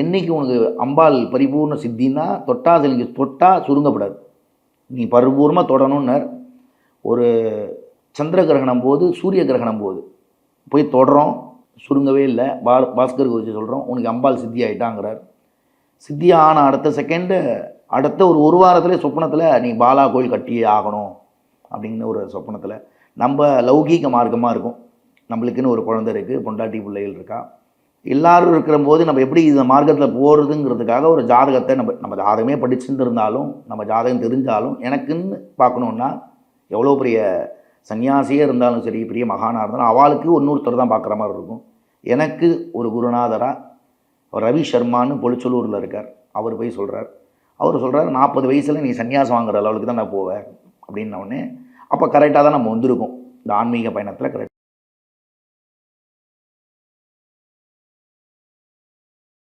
என்னைக்கு உனக்கு அம்பாள் பரிபூர்ண சித்தின்னா தொட்டா நீங்கள் தொட்டால் சுருங்கப்படாது. நீ பரிபூர்ணமாக தொடணும்னார். ஒரு சந்திர கிரகணம் போது சூரிய கிரகணம் போது போய் தொடறோம். சுருங்கவே இல்லை. பா பாஸ்கர் குறித்து சொல்கிறோம் உனக்கு அம்பாள் சித்தி ஆகிட்டாங்கிறார் சித்தி ஆன அடுத்த செகண்டு அடுத்த ஒரு ஒரு வாரத்திலே சொப்பனத்தில் நீ பாலா கோயில் கட்டியே ஆகணும் அப்படிங்கிற ஒரு சொப்பனத்தில். நம்ம லௌகீக மார்க்கமாக இருக்கும். நம்மளுக்குன்னு ஒரு குழந்தை இருக்குது பொண்டாட்டி பிள்ளைகள் இருக்கா. எல்லாரும் இருக்கிற போது நம்ம எப்படி இந்த மார்க்கத்தில் போகிறதுங்கிறதுக்காக ஒரு ஜாதகத்தை நம்ம நம்ம ஜாதகமே படிச்சுட்டு இருந்தாலும் நம்ம ஜாதகம் தெரிஞ்சாலும் எனக்குன்னு பார்க்கணுன்னா எவ்வளோ பெரிய சன்னியாசியே இருந்தாலும் சரி பெரிய மகானாக இருந்தாலும் அவளுக்கு இன்னொருத்தர் தான் பார்க்குற மாதிரி இருக்கும். எனக்கு ஒரு குருநாதராக ரவி சர்மான்னு பொலிச்சலூரில் இருக்கார். அவர் போய் சொல்கிறார் அவர் சொல்கிறார் நாற்பது வயசில் நீ சன்னியாசம் வாங்குற லெவலுக்கு தான் நான் போவேன். அப்படின்ன உடனே அப்போ கரெக்டாக தான் நம்ம வந்திருக்கோம். இந்த ஆன்மீக பயணத்தில் கரெக்ட்